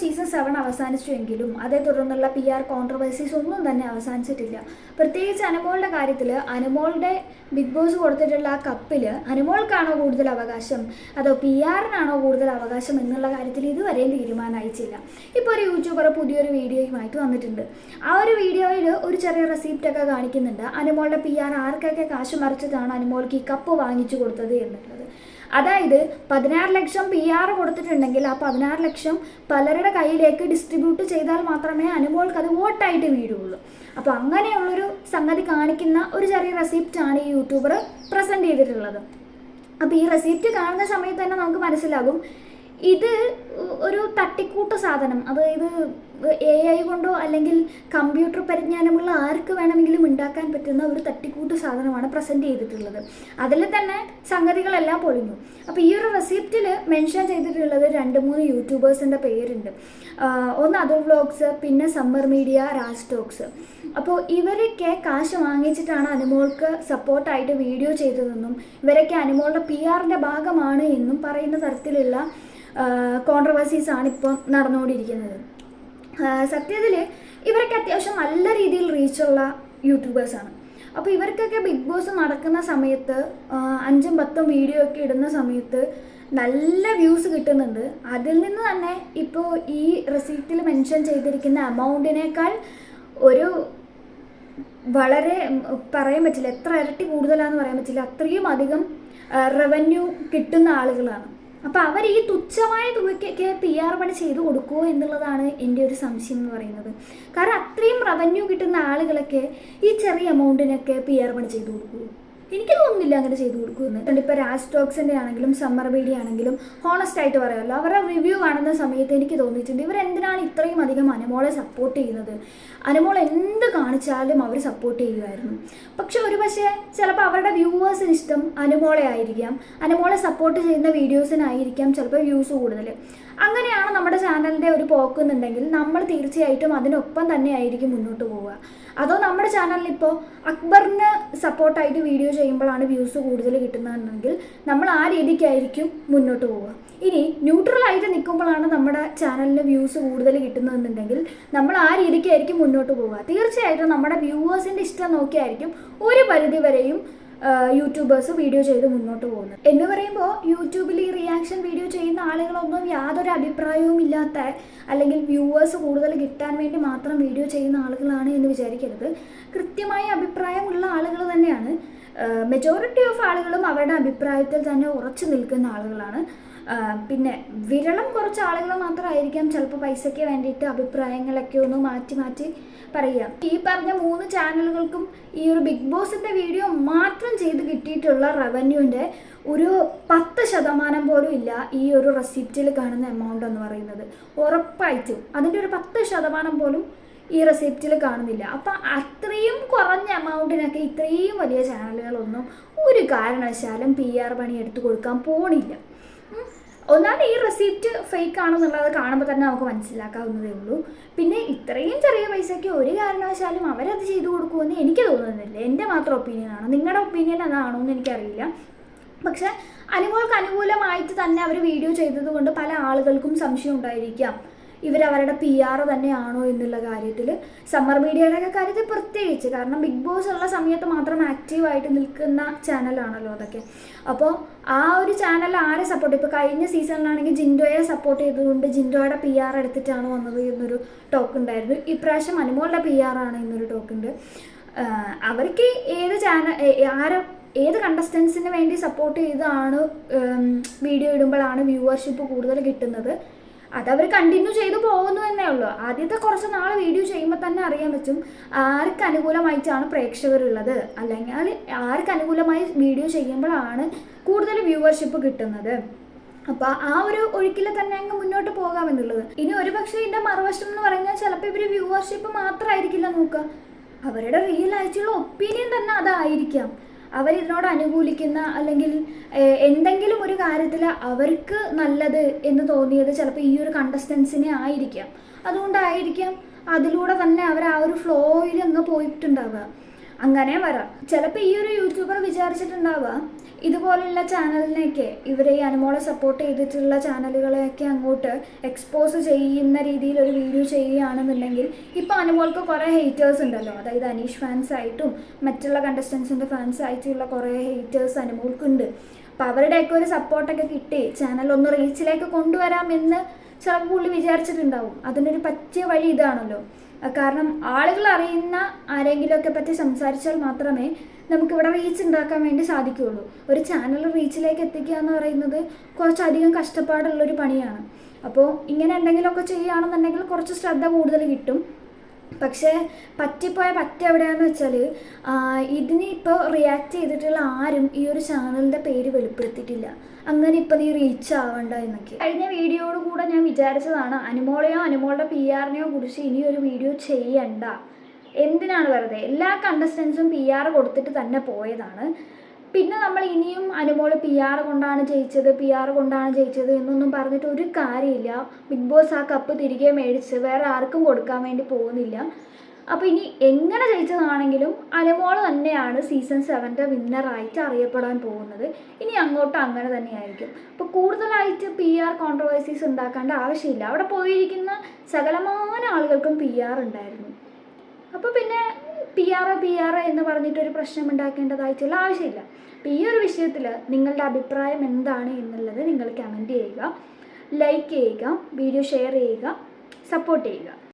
Season seven അവസാനിച്ചുവെങ്കിലും അതേ തുടർന്നുള്ള P R controversies ഒന്നും തന്നെ അവസാനിച്ചിട്ടില്ല. പ്രത്യേകിച്ച് അനുമോളുടെ കാര്യത്തിൽ അനുമോളുടെ ബിഗ് ബോസ് കൊടുത്തിട്ടുള്ള ആ കപ്പിൽ അനുമോൾക്കാണോ കൂടുതൽ അവകാശം? അതോ പി ആറിനാണോ കൂടുതൽ അവകാശം എന്നുള്ള കാര്യത്തിൽ ഇതുവരെയും തീരുമാനമായിട്ടില്ല. ഇപ്പോൾ ഒരു യൂട്യൂബർ പുതിയൊരു വീഡിയോയുമായിട്ട് വന്നിട്ടുണ്ട്. ആ ഒരു വീഡിയോയിൽ ഒരു ചെറിയ റെസിപ്റ്റ് ഒക്കെ കാണിക്കുന്നുണ്ട്. അനുമോളുടെ പി ആർ ആർക്കൊക്കെ കാശ് മറിച്ചതാണ് അനുമോൾക്ക് ഈ കപ്പ് വാങ്ങിച്ചു കൊടുത്തത് എന്നുള്ളത്. അതായത് പതിനാറ് ലക്ഷം പി ആർ കൊടുത്തിട്ടുണ്ടെങ്കിൽ ആ പതിനാറ് ലക്ഷം പലരുടെ കയ്യിലേക്ക് ഡിസ്ട്രിബ്യൂട്ട് ചെയ്താൽ മാത്രമേ അനുമോൾക്ക് അത് വോട്ടായിട്ട് വീഴുള്ളൂ. അപ്പോൾ അങ്ങനെയുള്ളൊരു സംഗതി കാണിക്കുന്ന ഒരു ചെറിയ റെസിപ്റ്റാണ് ഈ യൂട്യൂബർ പ്രസന്റ് ചെയ്തിട്ടുള്ളത്. അപ്പോൾ ഈ റെസിപ്റ്റ് കാണുന്ന സമയത്ത് തന്നെ നമുക്ക് മനസ്സിലാകും. ഇത് ഒരു തട്ടിക്കൂട്ട സാധനം. അതായത് എ ഐ കൊണ്ടോ അല്ലെങ്കിൽ കമ്പ്യൂട്ടർ പരിജ്ഞാനമുള്ള ആർക്ക് വേണമെങ്കിലും ഉണ്ടാക്കാൻ പറ്റുന്ന ഒരു തട്ടിക്കൂട്ട് സാധനമാണ് പ്രസന്റ് ചെയ്തിട്ടുള്ളത്. അതിൽ തന്നെ സംഗതികളെല്ലാം പൊളിഞ്ഞു. അപ്പോൾ ഈ ഒരു റെസിപ്റ്റിൽ മെൻഷൻ ചെയ്തിട്ടുള്ളത് രണ്ട് മൂന്ന് യൂട്യൂബേഴ്സിന്റെ പേരുണ്ട്. ഒന്ന് അതോ വ്ലോഗ്സ് പിന്നെ സമ്മർ മീഡിയ രാജ് ടോക്സ് അപ്പോൾ ഇവരൊക്കെ കാശ് വാങ്ങിച്ചിട്ടാണ് അനുമോൾക്ക് സപ്പോർട്ടായിട്ട് വീഡിയോ ചെയ്തതെന്നും ഇവരൊക്കെ അനുമോളുടെ പി ആറിന്റെ ഭാഗമാണ് എന്നും പറയുന്ന തരത്തിലുള്ള കോൺട്രവേഴ്സീസ് ആണ് ഇപ്പോൾ നടന്നുകൊണ്ടിരിക്കുന്നത്. സത്യത്തിൽ ഇവരൊക്കെ അത്യാവശ്യം നല്ല രീതിയിൽ റീച്ചുള്ള യൂട്യൂബേഴ്സാണ് അപ്പോൾ ഇവർക്കൊക്കെ ബിഗ് ബോസ് നടക്കുന്ന സമയത്ത് അഞ്ചും പത്തും വീഡിയോ ഒക്കെ ഇടുന്ന സമയത്ത് നല്ല വ്യൂസ് കിട്ടുന്നുണ്ട്. അതിൽ നിന്ന് തന്നെ ഇപ്പോൾ ഈ റെസീപ്റ്റിൽ മെൻഷൻ ചെയ്തിരിക്കുന്ന എമൗണ്ടിനേക്കാൾ ഒരു വളരെ പറയാൻ പറ്റില്ല എത്ര ഇരട്ടി കൂടുതലാണെന്ന് പറയാൻ പറ്റില്ല അത്രയും അധികം റവന്യൂ കിട്ടുന്ന ആളുകളാണ്. അപ്പോൾ അവർ ഈ തുച്ഛമായ തുകയ്ക്കൊക്കെ പി ആർ പണി ചെയ്തു കൊടുക്കുമോ എന്നുള്ളതാണ് എന്റെ ഒരു സംശയം എന്ന് പറയുന്നത്. കാരണം അത്രയും റവന്യൂ കിട്ടുന്ന ആളുകളൊക്കെ ഈ ചെറിയ എമൗണ്ടിനൊക്കെ പി ആർ പണി ചെയ്തു കൊടുക്കുമോ എനിക്ക് തോന്നുന്നില്ല അങ്ങനെ ചെയ്തു കൊടുക്കുമെന്ന്. ഇപ്പോൾ രാജ് ടോക്സിന്റെ ആണെങ്കിലും സമ്മർ ബേഡി ആണെങ്കിലും ഹോണസ്റ്റ് ആയിട്ട് പറയാമല്ലോ അവരുടെ റിവ്യൂ കാണുന്ന സമയത്ത് എനിക്ക് തോന്നിയിട്ടുണ്ട് ഇവർ എന്തിനാണ് ഇത്രയും അധികം അനുമോളെ സപ്പോർട്ട് ചെയ്യുന്നത്? അനുമോൾ എന്ത് കാണിച്ചാലും അവർ സപ്പോർട്ട് ചെയ്യുമായിരുന്നു. പക്ഷെ ഒരു പക്ഷേ ചിലപ്പോൾ അവരുടെ വ്യൂവേഴ്സിന് ഇഷ്ടം അനുമോളെ ആയിരിക്കാം. അനുമോളെ സപ്പോർട്ട് ചെയ്യുന്ന വീഡിയോസിനായിരിക്കാം ചിലപ്പോൾ വ്യൂസ് കൂടുതൽ അങ്ങനെയാണ് നമ്മുടെ ചാനലിന്റെ ഒരു പോക്കുന്നുണ്ടെങ്കിൽ നമ്മൾ തീർച്ചയായിട്ടും അതിനൊപ്പം തന്നെ ആയിരിക്കും മുന്നോട്ട് പോവുക. അതോ നമ്മുടെ ചാനലിൽ ഇപ്പോൾ അക്ബറിന് സപ്പോർട്ടായിട്ട് വീഡിയോ ചെയ്യുമ്പോഴാണ് വ്യൂസ് കൂടുതൽ കിട്ടുന്നതെങ്കിൽ നമ്മൾ ആ രീതിക്കായിരിക്കും മുന്നോട്ട് പോവുക. ഇനി ന്യൂട്രലായിട്ട് നിൽക്കുമ്പോഴാണ് നമ്മുടെ ചാനലിന് വ്യൂസ് കൂടുതൽ കിട്ടുന്നതെന്നുണ്ടെങ്കിൽ നമ്മൾ ആ രീതിക്കായിരിക്കും മുന്നോട്ട് പോവുക. തീർച്ചയായിട്ടും നമ്മുടെ വ്യൂവേഴ്സിന്റെ ഇഷ്ടം നോക്കിയായിരിക്കും ഒരു പരിധി വരെയും യൂട്യൂബേഴ്സ് വീഡിയോ ചെയ്ത് മുന്നോട്ട് പോകുന്നത്. എന്ന് പറയുമ്പോൾ യൂട്യൂബിൽ ഈ റിയാക്ഷൻ വീഡിയോ ചെയ്യുന്ന ആളുകളൊന്നും യാതൊരു അഭിപ്രായവും ഇല്ലാത്ത അല്ലെങ്കിൽ വ്യൂവേഴ്സ് കൂടുതൽ കിട്ടാൻ വേണ്ടി മാത്രം വീഡിയോ ചെയ്യുന്ന ആളുകളാണ് എന്ന് വിചാരിക്കരുത്. കൃത്യമായ അഭിപ്രായമുള്ള ആളുകൾ തന്നെയാണ്. മെജോറിറ്റി ഓഫ് ആളുകളും അവരുടെ അഭിപ്രായത്തിൽ തന്നെ ഉറച്ചു നിൽക്കുന്ന ആളുകളാണ്. പിന്നെ വിരളം കുറച്ച് ആളുകൾ മാത്രമായിരിക്കാം ചിലപ്പോൾ പൈസയ്ക്ക് വേണ്ടിയിട്ട് അഭിപ്രായങ്ങളൊക്കെ ഒന്ന് മാറ്റി മാറ്റി പറയുക. ഈ പറഞ്ഞ മൂന്ന് ചാനലുകൾക്കും ഈ ഒരു ബിഗ് ബോസിന്റെ വീഡിയോ മാത്രം ചെയ്ത് കിട്ടിയിട്ടുള്ള റവന്യൂവിന്റെ ഒരു പത്ത് ശതമാനം പോലും ഇല്ല ഈ ഒരു റെസിപ്റ്റിൽ കാണുന്ന എമൗണ്ട് എന്ന് പറയുന്നത്. ഉറപ്പായിട്ടും അതിന്റെ ഒരു പത്ത് ശതമാനം പോലും ഈ റെസിപ്റ്റിൽ കാണുന്നില്ല. അപ്പം അത്രയും കുറഞ്ഞ എമൗണ്ടിനൊക്കെ ഇത്രയും വലിയ ചാനലുകളൊന്നും ഒരു കാരണവശാലും പി ആർ പണി എടുത്തു കൊടുക്കാൻ പോണില്ല. ഒന്നാമത് ഈ റെസിപ്റ്റ് ഫേക്ക് ആണെന്നുള്ളത് കാണുമ്പോൾ തന്നെ നമുക്ക് മനസ്സിലാക്കാവുന്നതേ ഉള്ളൂ. പിന്നെ ഇത്രയും ചെറിയ പൈസയ്ക്ക് ഒരു കാരണവശാലും അവരത് ചെയ്തു കൊടുക്കുമെന്ന് എനിക്ക് തോന്നുന്നില്ല. എന്റെ മാത്രം ഒപ്പീനിയനാണ് നിങ്ങളുടെ ഒപ്പീനിയൻ അതാണോ എന്ന് എനിക്കറിയില്ല. പക്ഷെ അനുമോൾക്ക് അനുകൂലമായിട്ട് തന്നെ അവർ വീഡിയോ ചെയ്തതുകൊണ്ട് പല ആളുകൾക്കും സംശയം ഉണ്ടായിരിക്കാം. ഇവരവരുടെ പി ആർ തന്നെയാണോ എന്നുള്ള കാര്യത്തിൽ സമ്മർ മീഡിയയുടെയൊക്കെ കാര്യത്തിൽ പ്രത്യേകിച്ച്. കാരണം ബിഗ് ബോസ് ഉള്ള സമയത്ത് മാത്രം ആക്റ്റീവായിട്ട് നിൽക്കുന്ന ചാനലാണല്ലോ അതൊക്കെ. അപ്പോൾ ആ ഒരു ചാനൽ ആരെ സപ്പോർട്ട് ഇപ്പോൾ കഴിഞ്ഞ സീസണിലാണെങ്കിൽ ജിൻഡോയെ സപ്പോർട്ട് ചെയ്തുകൊണ്ട് ജിൻഡോയുടെ പി ആർ എടുത്തിട്ടാണ് വന്നത് എന്നൊരു ടോക്ക് ഉണ്ടായിരുന്നു. ഇപ്രാവശ്യം അനുമോളുടെ പി ആർ ആണ് എന്നൊരു ടോക്ക് ഉണ്ട്. അവർക്ക് ഏത് ചാനൽ ആരെ ഏത് കണ്ടസ്റ്റൻസിന് വേണ്ടി സപ്പോർട്ട് ചെയ്താണ് വീഡിയോ ഇടുമ്പോഴാണ് വ്യൂവർഷിപ്പ് കൂടുതൽ കിട്ടുന്നത്? അതവർ കണ്ടിന്യൂ ചെയ്തു പോകുന്നു എന്നേ ഉള്ളൂ. ആദ്യത്തെ കുറച്ച് നാൾ വീഡിയോ ചെയ്യുമ്പോൾ തന്നെ അറിയാൻ പറ്റും ആർക്ക് അനുകൂലമായിട്ടാണ് പ്രേക്ഷകരുള്ളത്. അല്ലെങ്കിൽ ആർക്ക് അനുകൂലമായി വീഡിയോ ചെയ്യുമ്പോഴാണ് കൂടുതൽ വ്യൂവർഷിപ്പ് കിട്ടുന്നത്. അപ്പോൾ ആ ഒരു ഒഴുക്കിൽ തന്നെ അങ്ങ് മുന്നോട്ട് പോകാമെന്നുള്ളത്. ഇനി ഒരുപക്ഷെ ഇതിന്റെ മറുവശം എന്ന് പറഞ്ഞാൽ ചിലപ്പോൾ ഇവർ വ്യൂവർഷിപ്പ് മാത്രമായിരിക്കില്ല നോക്കുക. അവരുടെ റിയൽ ആയിട്ടുള്ള ഒപ്പീനിയൻ തന്നെ അതായിരിക്കാം. അവരിതിനോട് അനുകൂലിക്കുന്ന അല്ലെങ്കിൽ എന്തെങ്കിലും ഒരു കാര്യത്തിൽ അവർക്ക് നല്ലത് എന്ന് തോന്നിയത് ചിലപ്പോൾ ഈ ഒരു കണ്ടസ്റ്റൻസിനെ ആയിരിക്കാം. അതുകൊണ്ടായിരിക്കാം അതിലൂടെ തന്നെ അവർ ആ ഒരു ഫ്ലോയിൽ അങ്ങ് പോയിട്ടുണ്ടാവുക. അങ്ങനെ വരാം. ചിലപ്പോൾ ഈ ഒരു യൂട്യൂബർ വിചാരിച്ചിട്ടുണ്ടാവുക ഇതുപോലുള്ള ചാനലിനെയൊക്കെ ഇവരെ ഈ അനുമോളെ സപ്പോർട്ട് ചെയ്തിട്ടുള്ള ചാനലുകളെയൊക്കെ അങ്ങോട്ട് എക്സ്പോസ് ചെയ്യുന്ന രീതിയിൽ ഒരു വീഡിയോ ചെയ്യുകയാണെന്നുണ്ടെങ്കിൽ ഇപ്പോൾ അനുമോൾക്ക് കുറേ ഹേറ്റേഴ്സ് ഉണ്ടല്ലോ. അതായത് അനീഷ് ഫാൻസ് ആയിട്ടും മറ്റുള്ള കണ്ടസ്റ്റൻസിന്റെ ഫാൻസ് ആയിട്ടുള്ള കുറേ ഹേറ്റേഴ്സ് അനുമോൾക്കുണ്ട്. അപ്പം അവരുടെയൊക്കെ ഒരു സപ്പോർട്ടൊക്കെ കിട്ടി. ചാനൽ ഒന്ന് റീച്ചിലേക്ക് കൊണ്ടുവരാമെന്ന് ചിലപ്പോൾ പുള്ളി വിചാരിച്ചിട്ടുണ്ടാവും. അതിനൊരു പറ്റിയ വഴി ഇതാണല്ലോ. കാരണം ആളുകൾ അറിയുന്ന ആരെങ്കിലുമൊക്കെ പറ്റി സംസാരിച്ചാൽ മാത്രമേ നമുക്കിവിടെ റീച്ച് ഉണ്ടാക്കാൻ വേണ്ടി സാധിക്കുകയുള്ളൂ. ഒരു ചാനൽ റീച്ചിലേക്ക് എത്തിക്കുക എന്ന് പറയുന്നത് കുറച്ചധികം കഷ്ടപ്പാടുള്ളൊരു പണിയാണ്. അപ്പോൾ ഇങ്ങനെ എന്തെങ്കിലുമൊക്കെ ചെയ്യുകയാണെന്നുണ്ടെങ്കിൽ കുറച്ച് ശ്രദ്ധ കൂടുതൽ കിട്ടും. പക്ഷേ പറ്റിപ്പോയ പറ്റി എവിടെയാന്ന് വെച്ചാൽ ഇതിന് ഇപ്പോൾ റിയാക്ട് ചെയ്തിട്ടുള്ള ആരും ഈ ഒരു ചാനലിന്റെ പേര് വെളിപ്പെടുത്തിയിട്ടില്ല. അങ്ങനെ ഇപ്പം നീ റീച്ച് ആവണ്ട എന്നൊക്കെ. കഴിഞ്ഞ വീഡിയോയോട് കൂടെ ഞാൻ വിചാരിച്ചതാണ് അനുമോളെയോ അനുമോളുടെ പി ആറിനെയോ കുറിച്ച് ഇനി ഒരു വീഡിയോ ചെയ്യണ്ട. എന്തിനാണ് വെറുതെ? എല്ലാ കണ്ടസ്റ്റൻസും പി ആർ കൊടുത്തിട്ട് തന്നെ പോയതാണ്. പിന്നെ നമ്മൾ ഇനിയും അനുമോൾ പി ആർ കൊണ്ടാണ് ജയിച്ചത് പി ആർ കൊണ്ടാണ് ജയിച്ചത് എന്നൊന്നും പറഞ്ഞിട്ട് ഒരു കാര്യമില്ല. ബിഗ് ബോസ് ആ കപ്പ് തിരികെ മേടിച്ച് വേറെ ആർക്കും കൊടുക്കാൻ വേണ്ടി പോകുന്നില്ല. അപ്പോൾ ഇനി എങ്ങനെ ജയിച്ചതാണെങ്കിലും അനുമോൾ തന്നെയാണ് സീസൺ സെവന്റെ വിന്നറായിട്ട് അറിയപ്പെടാൻ പോകുന്നത്. ഇനി അങ്ങോട്ട് അങ്ങനെ തന്നെയായിരിക്കും. അപ്പോൾ കൂടുതലായിട്ട് പി ആർ കോൺട്രവേഴ്സീസ് ഉണ്ടാക്കേണ്ട ആവശ്യമില്ല. അവിടെ പോയിരിക്കുന്ന സകലമാന ആളുകൾക്കും പി ആർ ഉണ്ടായിരുന്നു. അപ്പോൾ പിന്നെ P R O P R O എന്ന് പറഞ്ഞിട്ടൊരു പ്രശ്നം ഉണ്ടാക്കേണ്ടതായിട്ടുള്ള ആവശ്യമില്ല. അപ്പോൾ ഈ ഒരു വിഷയത്തിൽ നിങ്ങളുടെ അഭിപ്രായം എന്താണ് എന്നുള്ളത് നിങ്ങൾ കമന്റ് ചെയ്യുക. ലൈക്ക് ചെയ്യുക വീഡിയോ ഷെയർ ചെയ്യുക സപ്പോർട്ട് ചെയ്യുക.